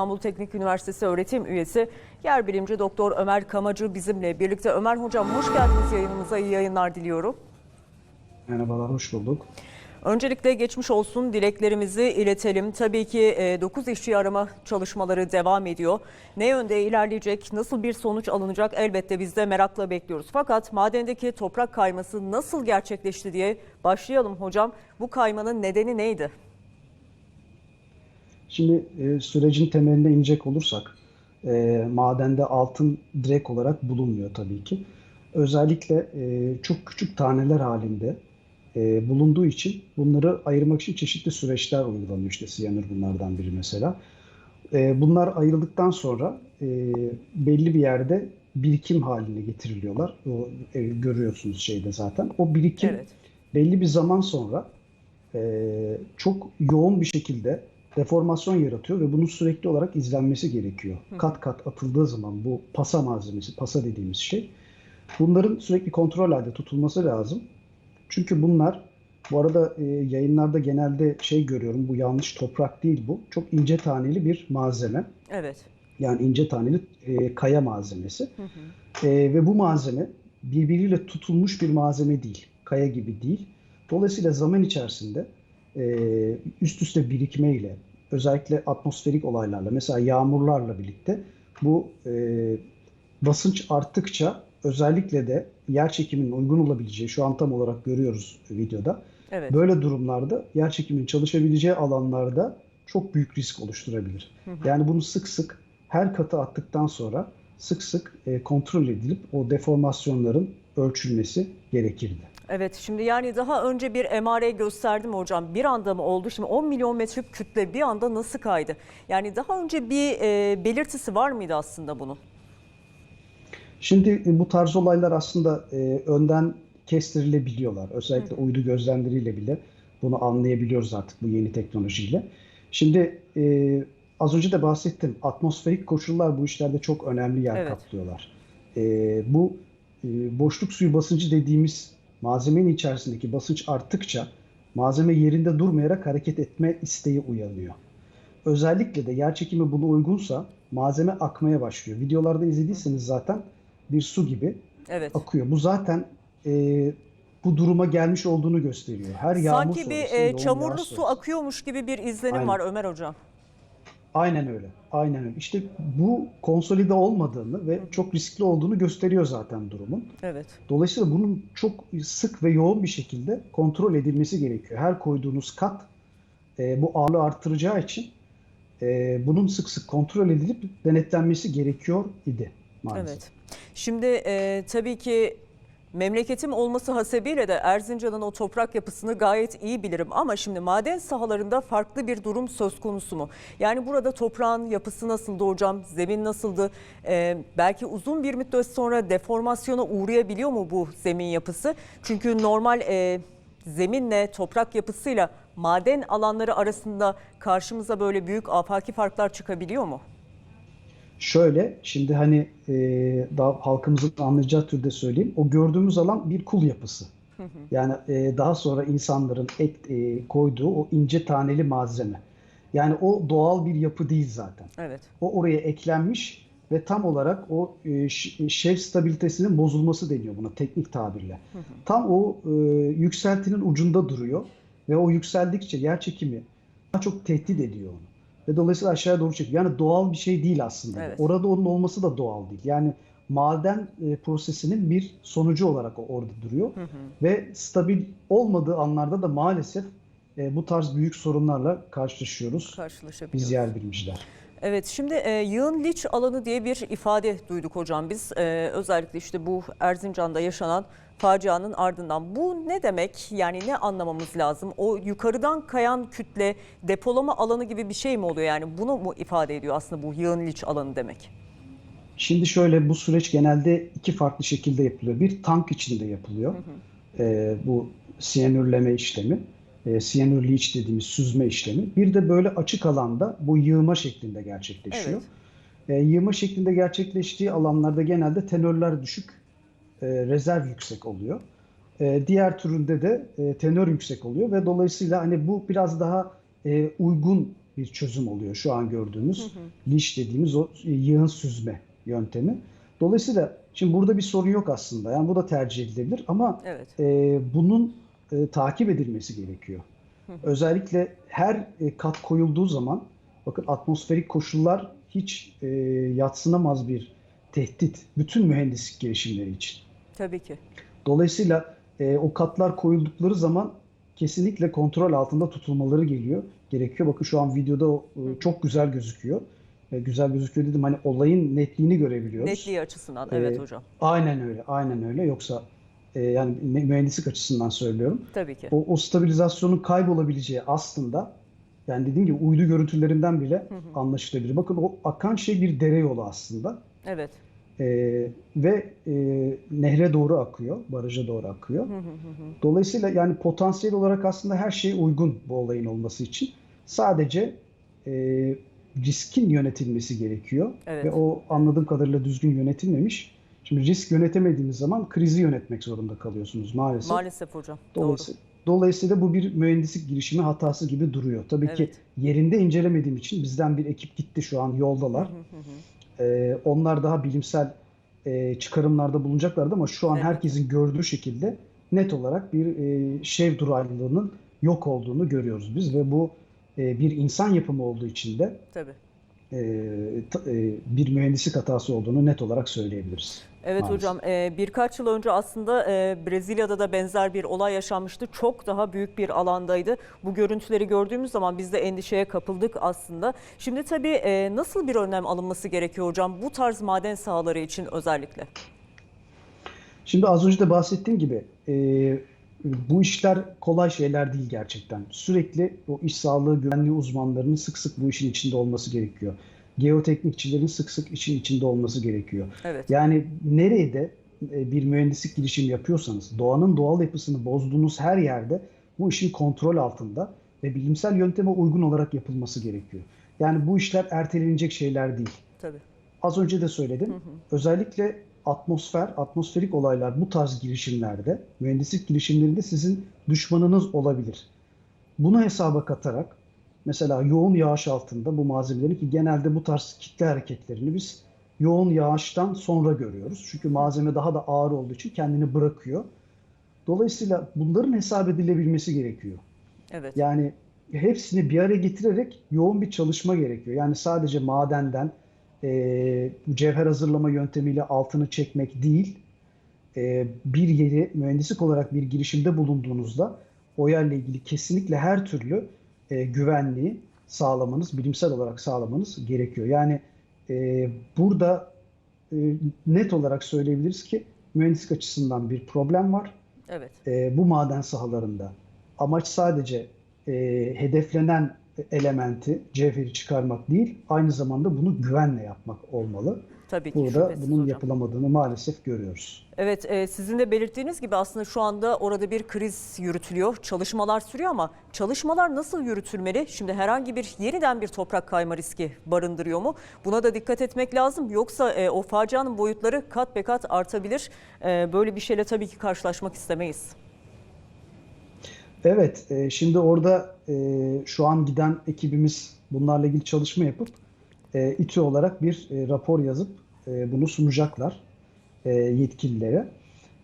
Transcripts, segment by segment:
İstanbul Teknik Üniversitesi öğretim üyesi yer bilimci Doktor Ömer Kamacı bizimle birlikte. Ömer Hocam hoş geldiniz yayınımıza. iyi yayınlar diliyorum. Merhabalar, hoş bulduk. Öncelikle geçmiş olsun dileklerimizi iletelim. Tabii ki 9 işçi arama çalışmaları devam ediyor. Ne yönde ilerleyecek, nasıl bir sonuç alınacak elbette biz de merakla bekliyoruz. Fakat madendeki toprak kayması nasıl gerçekleşti diye başlayalım hocam. Bu kaymanın nedeni neydi? Şimdi e, sürecin temeline inecek olursak, e, madende altın direkt olarak bulunmuyor tabii ki. Özellikle e, çok küçük taneler halinde e, bulunduğu için bunları ayırmak için çeşitli süreçler uygulanıyor. İşte siyanür bunlardan biri mesela. E, bunlar ayrıldıktan sonra e, belli bir yerde birikim haline getiriliyorlar. O, e, görüyorsunuz şeyde zaten. O birikim Evet. belli bir zaman sonra e, çok yoğun bir şekilde deformasyon yaratıyor ve bunun sürekli olarak izlenmesi gerekiyor. Kat kat atıldığı zaman bu pasa malzemesi, pasa dediğimiz şey, bunların sürekli kontrol halde tutulması lazım. Çünkü bunlar, bu arada e, yayınlarda genelde şey görüyorum, bu yanlış toprak değil bu, çok ince taneli bir malzeme. Evet. Yani ince taneli e, kaya malzemesi. E, ve bu malzeme birbiriyle tutulmuş bir malzeme değil. Kaya gibi değil. Dolayısıyla zaman içerisinde e, üst üste birikmeyle, özellikle atmosferik olaylarla, mesela yağmurlarla birlikte bu e, basınç arttıkça özellikle de yer çekiminin uygun olabileceği, şu an tam olarak görüyoruz videoda, Evet. Böyle durumlarda yer çekiminin çalışabileceği alanlarda çok büyük risk oluşturabilir. Yani bunu sık sık her katı attıktan sonra sık sık e, kontrol edilip o deformasyonların ölçülmesi gerekirdi. Evet şimdi yani daha önce bir emare gösterdim hocam. Bir anda mı oldu? Şimdi 10 milyon metreküp kütle bir anda nasıl kaydı? Yani daha önce bir e, belirtisi var mıydı aslında bunun? Şimdi e, bu tarz olaylar aslında e, önden kestirilebiliyorlar. Özellikle uydu gözlemleriyle bile bunu anlayabiliyoruz artık bu yeni teknolojiyle. Şimdi e, az önce de bahsettim. Atmosferik koşullar bu işlerde çok önemli yer Evet. kaplıyorlar. E, bu e, boşluk suyu basıncı dediğimiz malzemenin içerisindeki basınç arttıkça malzeme yerinde durmayarak hareket etme isteği uyanıyor. Özellikle de yer çekimi buna uygunsa malzeme akmaya başlıyor. Videolarda izlediyseniz zaten bir su gibi Evet. akıyor. Bu zaten e, bu duruma gelmiş olduğunu gösteriyor. Her yağmur Sanki bir e, çamurlu su akıyormuş gibi bir izlenim Aynen. var Ömer hocam. Aynen öyle. Aynen öyle. İşte bu konsolide olmadığını ve çok riskli olduğunu gösteriyor zaten durumun. Evet. Dolayısıyla bunun çok sık ve yoğun bir şekilde kontrol edilmesi gerekiyor. Her koyduğunuz kat e, bu ağırlığı artıracağı için e, bunun sık sık kontrol edilip denetlenmesi gerekiyor idi maalesef. Evet. Şimdi e, tabii ki memleketim olması hasebiyle de Erzincan'ın o toprak yapısını gayet iyi bilirim. Ama şimdi maden sahalarında farklı bir durum söz konusu mu? Yani burada toprağın yapısı nasıldı hocam? Zemin nasıldı? E, belki uzun bir müddet sonra deformasyona uğrayabiliyor mu bu zemin yapısı? Çünkü normal e, zeminle toprak yapısıyla maden alanları arasında karşımıza böyle büyük afaki farklar çıkabiliyor mu? Şöyle, şimdi hani e, daha halkımızın anlayacağı türde söyleyeyim. O gördüğümüz alan bir kul yapısı. Yani e, daha sonra insanların ek, e, koyduğu o ince taneli malzeme. Yani o doğal bir yapı değil zaten. Evet. O oraya eklenmiş ve tam olarak o e, ş- şev stabilitesinin bozulması deniyor buna teknik tabirle. Tam o e, yükseltinin ucunda duruyor ve o yükseldikçe yer çekimi daha çok tehdit ediyor onu. Ve dolayısıyla aşağıya doğru çekiyor. Yani doğal bir şey değil aslında. Evet. Orada onun olması da doğal değil. Yani maden e, prosesinin bir sonucu olarak orada duruyor. Ve stabil olmadığı anlarda da maalesef e, bu tarz büyük sorunlarla karşılaşıyoruz Karşılaşabiliyoruz. biz yer bilimciler. Evet şimdi e, yığın liç alanı diye bir ifade duyduk hocam biz. E, özellikle işte bu Erzincan'da yaşanan facianın ardından. Bu ne demek? Yani ne anlamamız lazım? O yukarıdan kayan kütle depolama alanı gibi bir şey mi oluyor? Yani bunu mu ifade ediyor aslında bu yığın liç alanı demek? Şimdi şöyle bu süreç genelde iki farklı şekilde yapılıyor. Bir tank içinde yapılıyor. Ee, bu siyanürleme işlemi. E, siyanür leach dediğimiz süzme işlemi. Bir de böyle açık alanda bu yığma şeklinde gerçekleşiyor. E, yığma şeklinde gerçekleştiği alanlarda genelde tenörler düşük, e, rezerv yüksek oluyor. E, diğer türünde de e, tenör yüksek oluyor ve dolayısıyla hani bu biraz daha e, uygun bir çözüm oluyor şu an gördüğümüz liş dediğimiz o yığın süzme yöntemi. Dolayısıyla şimdi burada bir sorun yok aslında. Yani bu da tercih edilebilir ama Evet. e, bunun e, takip edilmesi gerekiyor. Özellikle her e, kat koyulduğu zaman bakın atmosferik koşullar hiç e, yadsınamaz bir tehdit bütün mühendislik girişimleri için. Tabii ki. Dolayısıyla e, o katlar koyuldukları zaman kesinlikle kontrol altında tutulmaları geliyor, gerekiyor. Bakın şu an videoda e, çok güzel gözüküyor. E, güzel gözüküyor dedim hani olayın netliğini görebiliyoruz. Netliği açısından Ee, evet hocam. Aynen öyle, aynen öyle. Yoksa e, yani mü- mühendislik açısından söylüyorum. Tabii ki. O, o stabilizasyonun kaybolabileceği aslında yani dediğim gibi uydu görüntülerinden bile anlaşılabilir. Bakın o akan şey bir dere yolu aslında. Evet. Ee, ve e, nehre doğru akıyor, baraja doğru akıyor. Dolayısıyla yani potansiyel olarak aslında her şey uygun bu olayın olması için. Sadece e, riskin yönetilmesi gerekiyor Evet. ve o anladığım kadarıyla düzgün yönetilmemiş. Şimdi risk yönetemediğimiz zaman krizi yönetmek zorunda kalıyorsunuz maalesef. Maalesef hocam. Doğru. Dolayısıyla, dolayısıyla bu bir mühendislik girişimi hatası gibi duruyor. Tabii ki Evet. yerinde incelemediğim için bizden bir ekip gitti şu an yoldalar. Ee, onlar daha bilimsel e, çıkarımlarda bulunacaklardı ama şu an Evet. herkesin gördüğü şekilde net olarak bir e, şev duraylılığının yok olduğunu görüyoruz biz ve bu e, bir insan yapımı olduğu için de Tabii. E, e, bir mühendislik hatası olduğunu net olarak söyleyebiliriz. Evet Maalesef. hocam e, birkaç yıl önce aslında e, Brezilya'da da benzer bir olay yaşanmıştı. Çok daha büyük bir alandaydı. Bu görüntüleri gördüğümüz zaman biz de endişeye kapıldık aslında. Şimdi tabii e, nasıl bir önlem alınması gerekiyor hocam bu tarz maden sahaları için özellikle? Şimdi az önce de bahsettiğim gibi e, bu işler kolay şeyler değil gerçekten. Sürekli o iş sağlığı güvenliği uzmanlarının sık sık bu işin içinde olması gerekiyor. Geoteknikçilerin sık sık işin içinde olması gerekiyor. Evet. Yani nereye de e, bir mühendislik girişimi yapıyorsanız, doğanın doğal yapısını bozduğunuz her yerde bu işin kontrol altında ve bilimsel yönteme uygun olarak yapılması gerekiyor. Yani bu işler ertelenecek şeyler değil. Tabii. Az önce de söyledim. Özellikle atmosfer, atmosferik olaylar bu tarz girişimlerde, mühendislik girişimlerinde sizin düşmanınız olabilir. Bunu hesaba katarak mesela yoğun yağış altında bu malzemelerin ki genelde bu tarz kitle hareketlerini biz yoğun yağıştan sonra görüyoruz. Çünkü malzeme daha da ağır olduğu için kendini bırakıyor. Dolayısıyla bunların hesap edilebilmesi gerekiyor. Evet. Yani hepsini bir araya getirerek yoğun bir çalışma gerekiyor. Yani sadece madenden e, cevher hazırlama yöntemiyle altını çekmek değil, e, bir yeri mühendislik olarak bir girişimde bulunduğunuzda o yerle ilgili kesinlikle her türlü e, güvenliği sağlamanız, bilimsel olarak sağlamanız gerekiyor. Yani e, burada e, net olarak söyleyebiliriz ki mühendislik açısından bir problem var Evet. e, bu maden sahalarında amaç sadece e, hedeflenen elementi, cevheri çıkarmak değil, aynı zamanda bunu güvenle yapmak olmalı. Tabii ki Burada bunun hocam. yapılamadığını maalesef görüyoruz. Evet, e, sizin de belirttiğiniz gibi aslında şu anda orada bir kriz yürütülüyor. Çalışmalar sürüyor ama çalışmalar nasıl yürütülmeli? Şimdi herhangi bir yeniden bir toprak kayma riski barındırıyor mu? Buna da dikkat etmek lazım. Yoksa e, o facianın boyutları kat be kat artabilir. E, böyle bir şeyle tabii ki karşılaşmak istemeyiz. Evet, e, şimdi orada e, şu an giden ekibimiz bunlarla ilgili çalışma yapıp e, İTÜ olarak bir e, rapor yazıp e, bunu sunacaklar e, yetkililere.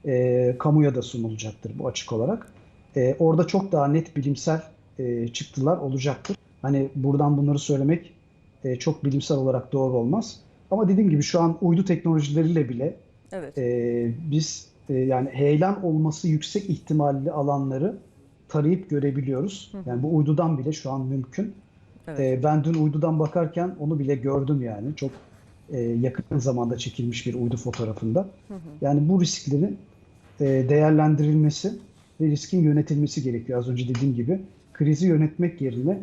E, kamuya da sunulacaktır bu açık olarak. E, orada çok daha net bilimsel e, çıktılar olacaktır. Hani buradan bunları söylemek e, çok bilimsel olarak doğru olmaz. Ama dediğim gibi şu an uydu teknolojileriyle bile Evet. ee, biz e, yani heyelan olması yüksek ihtimalli alanları tarayıp görebiliyoruz. Yani bu uydudan bile şu an mümkün. Evet. Ee, ben dün uydudan bakarken onu bile gördüm yani. Çok e, yakın zamanda çekilmiş bir uydu fotoğrafında. Yani bu risklerin e, değerlendirilmesi ve riskin yönetilmesi gerekiyor. Az önce dediğim gibi krizi yönetmek yerine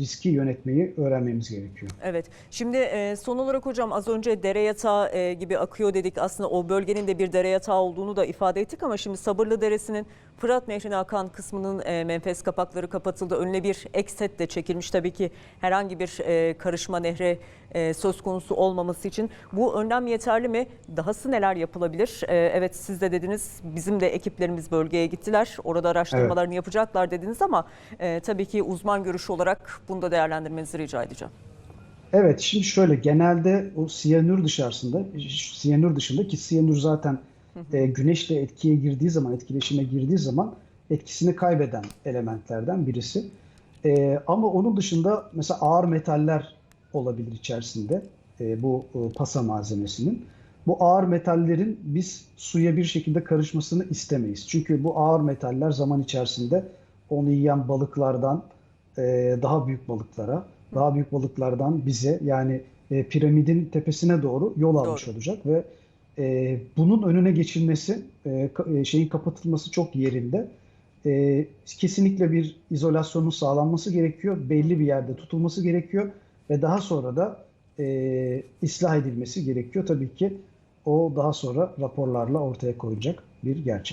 riski yönetmeyi öğrenmemiz gerekiyor. Evet. Şimdi e, son olarak hocam az önce dere yatağı e, gibi akıyor dedik. Aslında o bölgenin de bir dere yatağı olduğunu da ifade ettik ama şimdi Sabırlı Deresi'nin Fırat Nehri'ne akan kısmının e, kapakları kapatıldı. Önüne bir ek set de çekilmiş. Tabii ki herhangi bir e, karışma nehre e, söz konusu olmaması için. Bu önlem yeterli mi? Dahası neler yapılabilir? E, evet siz de dediniz bizim de ekiplerimiz bölgeye gittiler. Orada araştırmalarını yapacaklar dediniz ama e, tabii ki uzman görüşü olarak bunu da değerlendirmenizi rica edeceğim. Evet, şimdi şöyle genelde o siyanür dışarısında, siyanür dışında ki siyanür zaten e, güneşle etkiye girdiği zaman, etkileşime girdiği zaman etkisini kaybeden elementlerden birisi. E, ama onun dışında mesela ağır metaller olabilir içerisinde e, bu e, pasa malzemesinin. Bu ağır metallerin biz suya bir şekilde karışmasını istemeyiz. Çünkü bu ağır metaller zaman içerisinde onu yiyen balıklardan e, daha büyük balıklara, daha büyük balıklardan bize yani e, piramidin tepesine doğru yol almış Doğru. olacak ve e, bunun önüne geçilmesi, e, şeyin kapatılması çok yerinde. E, kesinlikle bir izolasyonun sağlanması gerekiyor, belli bir yerde tutulması gerekiyor ve daha sonra da e, ıslah edilmesi gerekiyor. Tabii ki o daha sonra raporlarla ortaya koyacak bir gerçek.